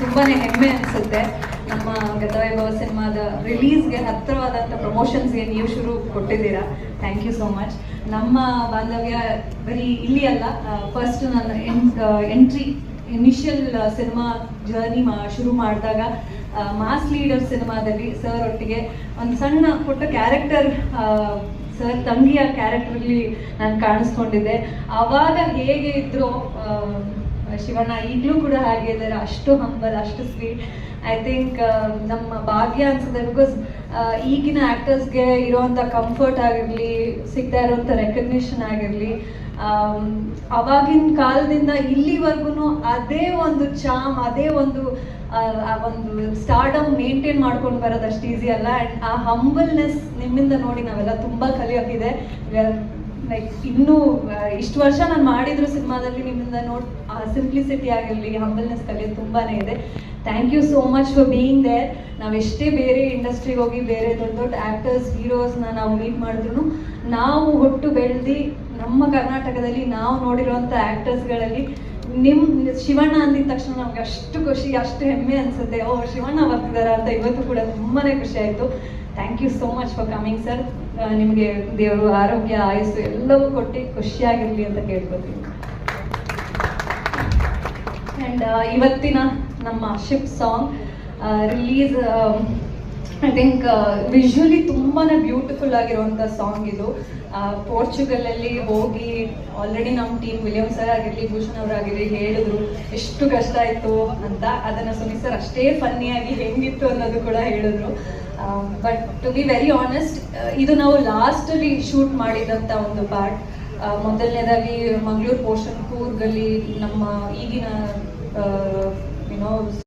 ತುಂಬಾನೇ ಹೆಮ್ಮೆ ಅನಿಸುತ್ತೆ. ನಮ್ಮ ಗತವೈಭವ ಸಿನಿಮಾದ ರಿಲೀಸ್ಗೆ ಹತ್ತಿರವಾದಂಥ ಪ್ರಮೋಷನ್ಸ್ಗೆ ನೀವು ಶುರು ಕೊಟ್ಟಿದ್ದೀರಾ. ಥ್ಯಾಂಕ್ ಯು ಸೋ ಮಚ್ ನಮ್ಮ ಬಾಂಧವ್ಯ ಬರೀ ಇಲ್ಲಿ ಅಲ್ಲ ಫಸ್ಟ್ ನನ್ನ ಎಂಟ್ರಿ ಇನಿಷಿಯಲ್ ಸಿನಿಮಾ ಜರ್ನಿ ಮಾ, ಶುರು ಮಾಡಿದಾಗ ಮಾಸ್ ಲೀಡರ್ ಸಿನಿಮಾದಲ್ಲಿ ಸರ್ ಒಟ್ಟಿಗೆ ಒಂದು ಸಣ್ಣ ಪುಟ್ಟ ಕ್ಯಾರೆಕ್ಟರ್ ಸರ್ ತಂಗಿಯ ಕ್ಯಾರೆಕ್ಟರ್ಲಿ ನಾನು ಕಾಣಿಸ್ಕೊಂಡಿದ್ದೆ. ಆವಾಗ ಹೇಗೆ ಇದ್ರು ಶಿವಣ್ಣ ಈಗಲೂ ಕೂಡ ಹಾಗೆ ಇದ್ದಾರೆ. ಅಷ್ಟು ಹಂಬಲ್ ಅಷ್ಟು ಸ್ವೀಟ್ ಐ ಥಿಂಕ್ ನಮ್ಮ ಭಾಗ್ಯ ಅನ್ಸುತ್ತೆ ಬಿಕಾಸ್ ಈಗಿನ ಆ್ಯಕ್ಟರ್ಸ್ಗೆ ಇರೋವಂಥ ಕಂಫರ್ಟ್ ಆಗಿರಲಿ ಸಿಗ್ತಾ ಇರೋವಂಥ ರೆಕಗ್ನಿಷನ್ ಆಗಿರಲಿ ಅವಾಗಿನ ಕಾಲದಿಂದ ಇಲ್ಲಿವರೆಗೂ ಅದೇ ಒಂದು ಚಾಮ್ ಅದೇ ಒಂದು ಆ, ಆ ಒಂದು ಸ್ಟಾರ್ಡಮ್ ಮೇಂಟೈನ್ ಮಾಡ್ಕೊಂಡು ಬರೋದು ಅಷ್ಟು ಈಸಿ ಅಲ್ಲ. ಆ್ಯಂಡ್ ಆ ಹಂಬಲ್ನೆಸ್ ನಿಮ್ಮಿಂದ ನೋಡಿ ನಾವೆಲ್ಲ ತುಂಬ ಕಲಿಯೋಕ್ಕಿದೆ ಲೈಕ್ ಇನ್ನೂ ಇಷ್ಟು ವರ್ಷ ನಾನು ಮಾಡಿದ್ರು ಸಿನಿಮಾದಲ್ಲಿ ನಿಮ್ಮಿಂದ ನೋಡ್ ಸಿಂಪ್ಲಿಸಿಟಿ ಆಗಿರಲಿ ಹಂಬಲ್ನೆಸ್ ಕಲಿಯೋದು ತುಂಬಾನೇ ಇದೆ. Thank you so much for being there ನಾವು ಎಷ್ಟೇ ಬೇರೆ ಇಂಡಸ್ಟ್ರಿಗೆ ಹೋಗಿ ಬೇರೆ ದೊಡ್ಡ ದೊಡ್ಡ ಆ್ಯಕ್ಟರ್ಸ್ ಹೀರೋಸ್ನ ನಾವು ಮೀಟ್ ಮಾಡಿದ್ರು ನಾವು ಹೊಟ್ಟು ಬೆಳೆದು ನಮ್ಮ ಕರ್ನಾಟಕದಲ್ಲಿ ನಾವು ನೋಡಿರೋಂಥ ಆ್ಯಕ್ಟರ್ಸ್ಗಳಲ್ಲಿ ನಿಮ್ಮ ಶಿವಣ್ಣ ಅಂದಿದ ತಕ್ಷಣ ನಮ್ಗೆ ಅಷ್ಟು ಖುಷಿ, ಅಷ್ಟು ಹೆಮ್ಮೆ ಅನ್ಸುತ್ತೆ. ಓ, ಶಿವಣ್ಣ ಬರ್ತಿದಾರ ಅಂತ ಇವತ್ತು ಕೂಡ ತುಂಬಾ ಖುಷಿ ಆಯ್ತು. Thank you so much for coming sir ನಿಮಗೆ ದೇವರು ಆರೋಗ್ಯ, ಆಯಸ್ಸು ಎಲ್ಲವೂ ಕೊಟ್ಟು ಖುಷಿಯಾಗಿರಲಿ ಅಂತ ಕೇಳ್ಕೊತೀನಿ ಆ್ಯಂಡ್ ಇವತ್ತಿನ ನಮ್ಮ ship song release I think visually ತುಂಬಾ ಬ್ಯೂಟಿಫುಲ್ ಆಗಿರುವಂಥ ಸಾಂಗ್ ಇದು. ಪೋರ್ಚುಗಲಲ್ಲಿ ಹೋಗಿ ಆಲ್ರೆಡಿ ನಮ್ಮ ಟೀಮ್ ವಿಲಿಯಂ ಸರ್ ಆಗಿರಲಿ, ಭೂಷಣ್ ಅವರಾಗಿರಲಿ ಹೇಳಿದ್ರು, ಎಷ್ಟು ಕಷ್ಟ ಆಯಿತು ಅಂತ ಅದನ್ನು ಸುನಿ ಸರ್ ಅಷ್ಟೇ ಫನ್ನಿಯಾಗಿ ಹೆಂಗಿತ್ತು ಅನ್ನೋದು ಕೂಡ ಹೇಳಿದ್ರು. But to be very honest ಇದು ನಾವು ಲಾಸ್ಟಲ್ಲಿ ಶೂಟ್ ಮಾಡಿದಂಥ ಒಂದು ಪಾರ್ಟ್ ಮೊದಲನೇದಾಗಿ ಮಂಗಳೂರು ಪೋರ್ಷನ್ ಕೂರ್ಗಲ್ಲಿ ನಮ್ಮ ಈಗಿನ